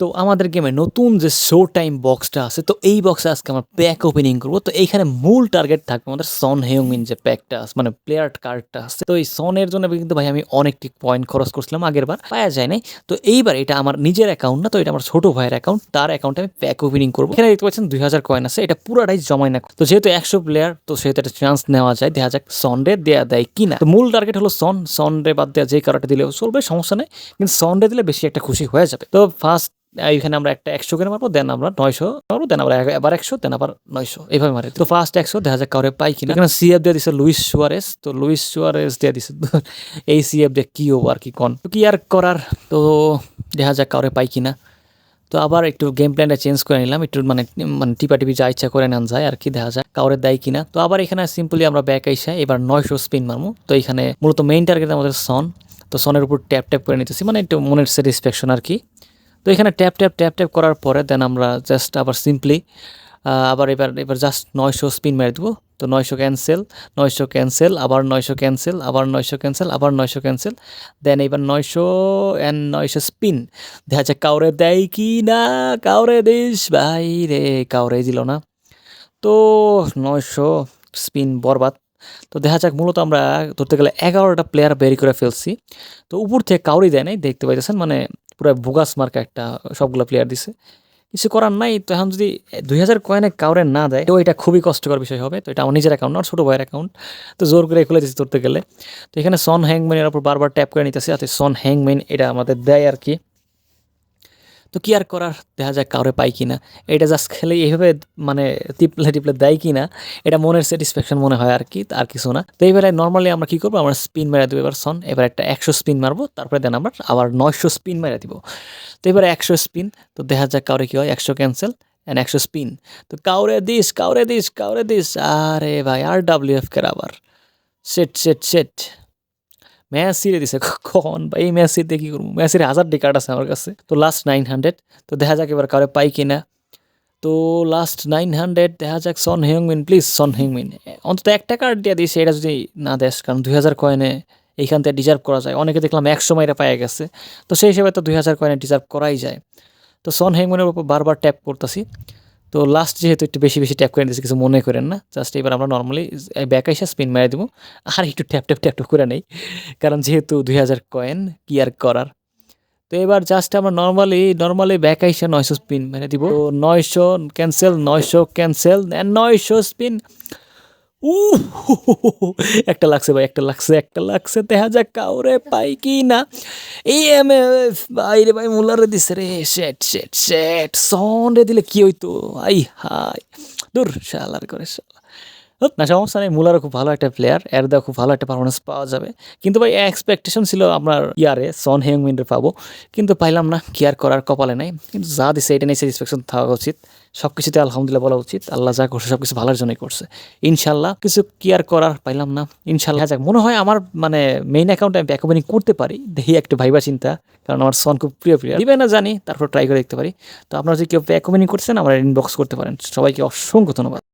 তো আমাদের গেমে নতুন যে শো টাইম বক্সটা আছে, তো এই বক্সে আজকে আমরা প্যাক ওপেনিং করব। তো এইখানে মূল টার্গেট থাকবে আমাদের সন হেউমিন যে প্যাকটা আছে মানে প্লেয়ার কার্ডটা আছে। তো এই সনের জন্য কিন্তু ভাই আমি অনেকটি পয়েন্ট খরচ করছিলাম আগের বার, পাওয়া যায় নাই তো এইবার এটা আমার নিজের অ্যাকাউন্ট না, তো এটা আমার ছোট ভাইয়ের অ্যাকাউন্ট তার অ্যাকাউন্টে আমি প্যাক ওপেনিং করব। এখানে দেখতে পাচ্ছেন দুই হাজার কয়েন আছে, এটা পুরাটাই জমাই না। তো যেহেতু একশো প্লেয়ার তো সেহেতু একটা চান্স নেওয়া যায়, দেখা যাক সনডে দেয়া দেয় কিনা। তো মূল টার্গেট হলো সন সনডে বাদ দেওয়া যে কারোটা দিলেও চলবে, সমস্যা নেই। কিন্তু সনডে দিলে বেশি একটা খুশি হয়ে যাবে। তো ফার্স্ট এইখানে আমরা একটা একশো করে মারবো দেন আমরা নয়শো মারবো দেন আমরা আবার একশো দেন আবার নয়শো। এইভাবে মারি। তো ফার্স্ট একশো, দেখা যাক কাউরে পাই কিনা। এখানে সিএফ দিয়ে দিছে লুইস সুয়ারেস তো লুইস সুয়ারেস দিয়ে দিছে এই সিএফ দিয়ে কি ওভার কি কন কি আর করার? তো দেখা যাক কাউরে পাই কিনা। তো আবার একটু গেম প্ল্যানটা চেঞ্জ করে নিলাম। একটু মানে মানে টিপা টিপি যা ইচ্ছা করে নেন যায় আর কি, দেখা যায় কাউরে দেয় কিনা। তো আবার এখানে সিম্পলি আমরা ব্যাক আইসা, এবার নয়শো স্পিন মারমু তো এখানে মূলত মেইন টার্গেট আমাদের সন তো সনের উপর ট্যাপ ট্যাপ করে নিতেছি মানে একটু মনের স্যাটিসফ্যাকশন আর কি। তো এখানে ট্যাপ ট্যাপ ট্যাপ ট্যাপ করার পরে দেন আমরা জাস্ট আবার সিম্পলি আবার এবার এবার জাস্ট নয়শো স্পিন মেরে দেবো। তো নয়শো ক্যান্সেল নয়শো ক্যান্সেল আবার নয়শো ক্যান্সেল আবার নয়শো ক্যান্সেল আবার নয়শো ক্যান্সেল দেন এবার নয়শো অ্যান্ড নয়শো স্পিন দেখা যাক কাউরে দেয় কি না, কাউরে দিস ভাই রে কাউরে দিল না। তো নয়শো স্পিন বরবাদ। তো দেখা যাক মূলত আমরা ধরতে গেলে এগারোটা প্লেয়ার বেরি করে ফেলছি। তো উপর থেকে কাউরি দেয় নাই, দেখতে পাইতেছেন মানে পুরো বোগাস মার্কা একটা, সবগুলো প্লেয়ার দিছে। কিছু করার নাই, তো এখন যদি দুই হাজার কয়েনে কাউরে না দেয়, তো এটা খুবই কষ্টকর বিষয় হবে। তো এটা আমার নিজের অ্যাকাউন্ট না ছোটো ভাইয়ের অ্যাকাউন্ট তো জোর করে খুলে দিচ্ছি ধরতে গেলে। তো এখানে সন হ্যাংম্যানের ওপর বারবার ট্যাপ করে নিতেছে, যাতে সন হ্যাংম্যান এটা আমাদের দেয় আর কি। তো কি আর করার? দেখা যায় কাউরে পাই কি না এটা জাস্ট খেলে এইভাবে মানে টিপলে টিপলে দেয় কিনা, এটা মনের স্যাটিসফ্যাকশন মনে হয় আর কি, আর কিছু না। তো এইবারে নর্মালি আমরা কি করব? আমরা স্পিন মেরে দেবো এবার সন এবার একটা একশো স্পিন মারবো, তারপরে দেন আমরা আবার নয়শো স্পিন মেরে দিব। তো এবারে একশো স্পিন তো দেখা যাক কাউরে কি হয়, একশো ক্যান্সেল অ্যান্ড একশো স্পিন তো কাউরে দিস কাউরে দিস কাউরে দিস, আরে ভাই আর ডাব্লিউ এফ কের আবার। সেট সেট সেট মেসিরে দিছে। কখন বা এই মেসিতে কি করব? মেসির হাজার কার্ড আছে আমার কাছে। তো লাস্ট নাইন হান্ড্রেড তো দেখা যাক এবার কাউরে পাই কিনা। তো লাস্ট নাইন হান্ড্রেড দেখা যাক সন হেংমিন প্লিজ সন হেংমিন অন্তত একটা কার্ড দিয়ে দিয়েছে এটা যদি না দেস কারণ দুই হাজার কয়েনে এইখান থেকে ডিজার্ভ করা যায়। অনেকে দেখলাম একশো মাইরা পায়ে গেছে। তো সেই হিসেবে তো দুই হাজার কয়েনে ডিজার্ভ করাই যায়। তো সন হেংম্যানের উপর বারবার ট্যাপ করতেছি। তো লাস্ট যেহেতু একটু বেশি বেশি ট্যাপ করে দিয়েছি কিছু মনে করেন না জাস্ট এবার আমরা নর্মালি ব্যাক এসে স্পিন মারে দেবো, আর একটু ট্যাপ ট্যাপ ট্যাপ ট্যাপ করে নেই, কারণ যেহেতু দুই হাজার কয়েন কি আর করার। তো এবার জাস্ট আমরা নর্মালি নর্মালি ব্যাক আইসে নয়শো স্পিন মেরে দিব। তো নয়শো ক্যান্সেল নয়শো ক্যান্সেল নয়শো স্পিন একটা লাগছে ভাই, একটা লাগছে একটা লাগছে। দেখা যাক কাউরে পাই কি না এই এম এফ ভাই রে ভাই মুলারে দিছে রে। শেট শেট শেট সন রে দিলে কি হইতো? আই হাই দূর, শালার করে শালা। না, সমস্যা নেই। মুলারও খুব ভালো একটা প্লেয়ার এর দেওয়া খুব ভালো একটা পারফরমেন্স পাওয়া যাবে। কিন্তু ভাই এক্সপেকটেশন ছিল আপনার ইয়ারে সন হেংমিনের পাবো। কিন্তু পাইলাম না কেয়ার করার কপালে নাই। কিন্তু যা দিছে এটা নিয়ে স্যাটিসফ্যাকশন থাকা উচিত। সব কিছুতে আলহামদুলিল্লাহ বলা উচিত, আল্লাহ যা করছে সব কিছু ভালোর জন্যই করছে। ইনশাল্লাহ কিছু কেয়ার করার পাইলাম না। ইনশাল্লাহ যাক, মনে হয় আমার মানে মেইন অ্যাকাউন্টে আমি ব্যাক করতে পারি। দেখি, একটু ভাইবা চিন্তা, কারণ আমার সন খুব প্রিয় প্রিয় দিবে না, জানি, তারপর ট্রাই করে দেখতে পারি। তো আপনারা যদি কেউ ব্যাক করছেন আমার ইনবক্স করতে পারেন। সবাইকে অসংখ্য ধন্যবাদ।